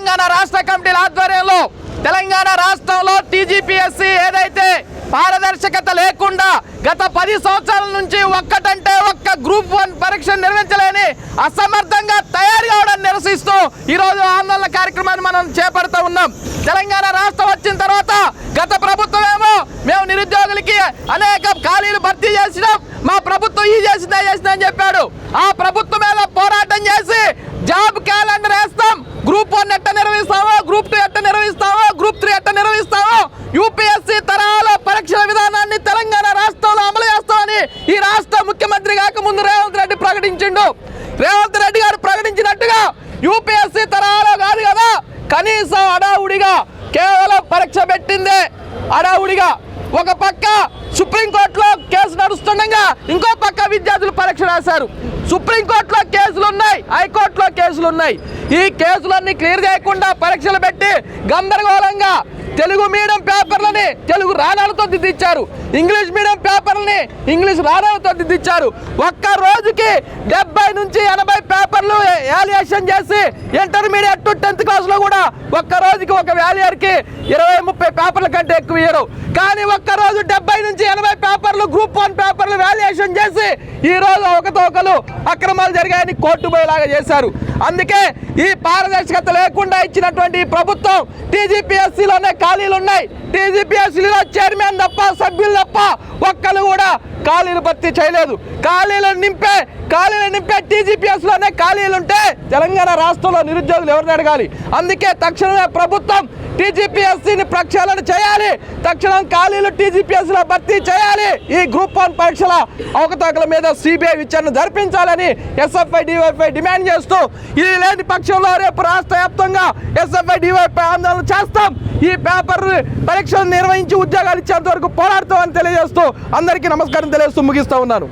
తెలంగాణ రాష్ట్ర కమిటీల ఆధ్వర్యంలో తెలంగాణ రాష్ట్రంలో టీజీపీఎస్సీ ఏదైతే పారదర్శకత లేకుండా గత పది సంవత్సరాల నుంచి ఒక్కటంటే ఒక్క గ్రూప్ వన్ పరీక్ష నిర్వహించలేని అసమర్థంగా తయారు కావడం నిరసిస్తూ ఈరోజు ఆందోళన కార్యక్రమాన్ని మనం చేపడుతూ ఉన్నాం. తెలంగాణ రాష్ట్రం వచ్చిన తర్వాత గత ప్రభుత్వం ఏమో మేము నిరుద్యోగులకి అనేక ఖాళీలు భర్తీ చేసినాం. మా ప్రభుత్వం ఈ చేసిందా చేసిందని చెప్పాడు. ఆ ప్రభుత్వం మీద పోరాటం చేసి జాబ్ యూపీఎస్సీ తరహాల పరీక్షల విధానాన్ని తెలంగాణ రాష్ట్రంలో అమలు చేస్తామని ఈ రాష్ట్ర ముఖ్యమంత్రి కాక ముందు రేవంత్ రెడ్డి ప్రకటించిండు. రేవంత్ రెడ్డి గారు ప్రకటించినట్టుగా యూపీఎస్సీ తరహాలో కాదు కదా కనీసం అడావుడిగా కేవలం పరీక్ష పెట్టిందే అడావుడిగా. ఒక పక్క సుప్రీంకోర్టులో కేసు నడుస్తుండగా ఇంకో పక్క విద్యార్థులు పరీక్ష రాశారు. సుప్రీంకోర్టులో కేసులు ఉన్నాయి హైకోర్టులో కేసులు ఉన్నాయి. ఈ కేసులన్నీ క్లియర్ చేయకుండా పరీక్షలు పెట్టి గందరగోళంగా తెలుగు మీడియం పేపర్లని తెలుగు రాణాలతో దిద్దిచ్చారు. ఇంగ్లీష్ మీడియం పేపర్లని ఇంగ్లీష్ రాణాలతో దిద్దిచ్చారు. ఒక్క రోజుకి డెబ్బై నుంచి ఎనభై పేపర్లు వాల్యుయేషన్ చేసి ఇంటర్మీడియట్ టు టెన్త్ క్లాస్లో కూడా ఒక్క రోజుకి ఒక వాల్యుయర్కి ఇరవై ముప్పై పేపర్ల కంటే ఎక్కువ ఇయ్యరు. కానీ ఒక్క రోజు డెబ్బై నుంచి ఎనభై పేపర్లు గ్రూప్ వన్ పేపర్ వాల్యుయేషన్ చేసి ఈరోజు రోజు అవకతవకలు అక్రమాలు జరిగాయని కోర్టు పోయేలాగా చేశారు. అందుకే ఈ పారదర్శకత లేకుండా ఇచ్చినటువంటి ప్రభుత్వం టీజీపీఎస్సీలోనే ఖాళీలు ఉన్నాయి. టీజీపీఎస్సీలో చైర్మన్ తప్ప సభ్యులు తప్ప ఒక్కరు కూడా ఖాళీలు భర్తీ చేయలేదు. ఖాళీలు నింపే ఖాళీలు నింపే టీజీపీఎస్లోనే ఖాళీలు ఉంటే తెలంగాణ రాష్ట్రంలో నిరుద్యోగులు ఎవరిని అడగాలి? అందుకే తక్షణమే ప్రభుత్వం టీజీపీఎస్సీని ప్రక్షాళన చేయాలి. తక్షణం ఖాళీలు టీజీపీఎస్సీలో భర్తీ చేయాలి. ఈ గ్రూప్ వన్ పరీక్షల అవకతవకల మీద సిబిఐ విచారణ జరిపించాలని ఎస్ఎఫ్ఐ డివైఫై డిమాండ్ చేస్తూ ఇది లేని పక్షంలో రేపు రాష్ట్ర వ్యాప్తంగా ఎస్ఎఫ్ఐ డివైఫై ఆందోళన చేస్తాం. ఈ పేపర్ పరీక్షలు నిర్వహించి ఉద్యోగాలు ఇచ్చేంత వరకు పోరాడతామని తెలియజేస్తూ అందరికీ నమస్కారం తెలియజేస్తూ ముగిస్తూ ఉన్నాను.